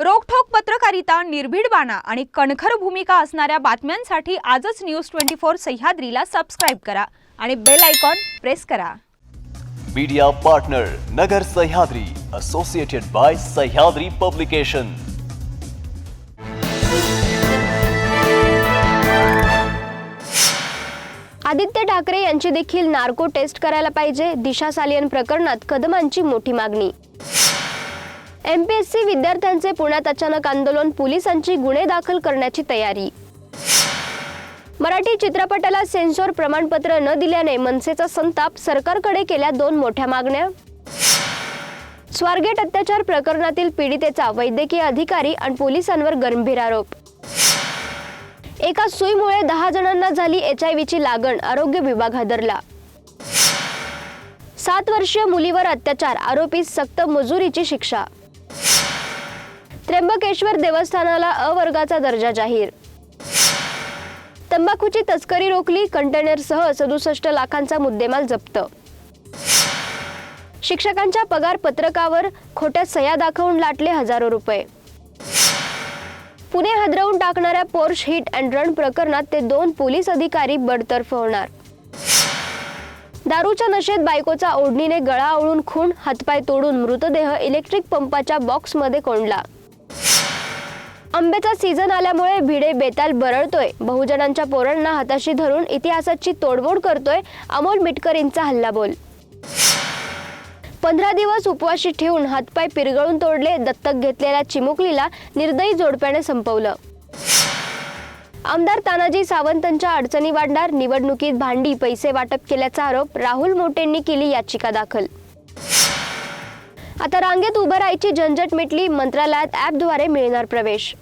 रोखठोक पत्रकारिता निर्भीड बाणा आणि कणखर भूमिका असणाऱ्या बातम्यांसाठी आजच न्यूज ट्वेंटी फोर सह्याद्रीला सबस्क्राईब करा आणि बेल आयकॉन प्रेस करा. Media partner Nagar Sahyadri associated by Sahyadri publication Aditya Thackeray यांची देखील नार्को टेस्ट करायला पाहिजे दिशा सालियन प्रकरणात कदमांची मोठी मागणी. एम पी एस सी विद्यार्थ्यांचे पुण्यात अचानक आंदोलन पोलिसांची गुन्हे दाखल करण्याची तयारी. मराठी चित्रपटाला सेन्सॉर प्रमाणपत्र न दिल्याने मनसेचा संताप सरकारकडे केल्या दोन मोठ्या मागण्या. स्वारगेट अत्याचार प्रकरणातील पीडितेचा वैद्यकीय अधिकारी आणि पोलिसांवर गंभीर आरोप. एका सुईमुळे दहा जणांना झाली एच आय व्हीची लागण आरोग्य विभाग हादरला. सात वर्षीय मुलीवर अत्याचार आरोपी सक्त मजुरीची शिक्षा. त्र्यंबकेश्वर देवस्थानाला अ वर्गाचा दर्जा जाहीर. तंबाखूची तस्करी रोखली कंटेनरसह सदुसष्ट लाखांचा मुद्देमाल जप्त. शिक्षकांच्या पगार पत्रकावर खोट्या सह्या दाखवून लाटले हजारो रुपये. पुणे हादरवून टाकणाऱ्या पोर्श हिट अँड रन प्रकरणात ते दोन पोलीस अधिकारी बडतर्फ होणार. दारूच्या नशेत बायकोचा ओढणीने गळा ओळून खून हातपाय तोडून मृतदेह इलेक्ट्रिक पंपाच्या बॉक्समध्ये कोंडला. आंब्याचा सीझन आल्यामुळे भिडे बेताल बरळतोय. बहुजनांच्या पोरांना हाताशी धरून इतिहासाची तोडमोड करतोय अमोल मिटकरींचा हल्लाबोल. पंधरा दिवस उपवाशी ठेवून हातपाय पिरगळून तोडले दत्तक घेतलेल्या चिमुकलीला निर्दयी जोडप्याने संपवलं. आमदार तानाजी सावंतांच्या अडचणी वाढणार निवडणुकीत भांडी पैसे वाटप केल्याचा आरोप राहुल मोटेंनी केली याचिका दाखल. आता रांगेत उभं राहायची झंझट मिटली मंत्रालयात ॲपद्वारे मिळणार प्रवेश.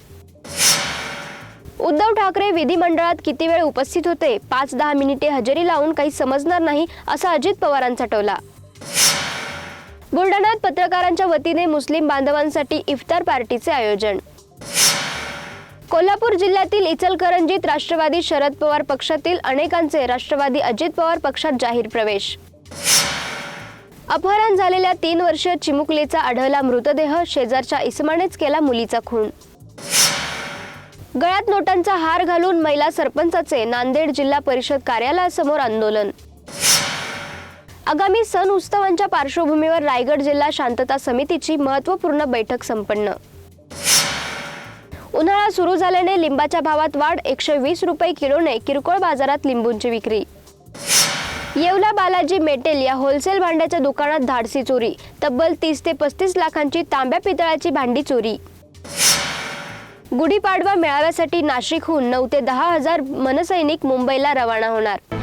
उद्धव ठाकरे विधिमंडळात किती वेळ उपस्थित होते? पाच दहा मिनिटे हजेरी लावून काही समजणार नाही असा अजित पवारांचा टोला. बुलढाण्यात पत्रकारांच्या वतीने मुस्लिम बांधवांसाठी इफ्तार पार्टीचे आयोजन. कोल्हापूर जिल्ह्यातील इचलकरंजीत राष्ट्रवादी शरद पवार पक्षातील अनेकांचे राष्ट्रवादी अजित पवार पक्षात जाहीर प्रवेश. अपहरण झालेल्या तीन वर्षीय चिमुकलीचा आढळला मृतदेह शेजारच्या इसमानेच केला मुलीचा खून. गळ्यात नोटांचा हार घालून महिला सरपंचाचे नांदेड जिल्हा परिषद कार्यालयासमोर आंदोलन. आगामी सण उत्सवांच्या पार्श्वभूमीवर रायगड जिल्हा शांतता समितीची महत्त्वपूर्ण बैठक संपन्न. उन्हाळा सुरू झाल्याने लिंबाच्या भावात वाढ एकशे वीस रुपये किलोने किरकोळ बाजारात लिंबूंची विक्री. येवला बालाजी मेटेल या होलसेल भांड्याच्या दुकानात धाडसी चोरी. तब्बल तीस ते पस्तीस लाखांची तांब्या पितळाची भांडी चोरी. गुढीपाडवा मेळाव्यासाठी नाशिकहून नऊ ते दहा हजार मनसैनिक मुंबईला रवाना होणार.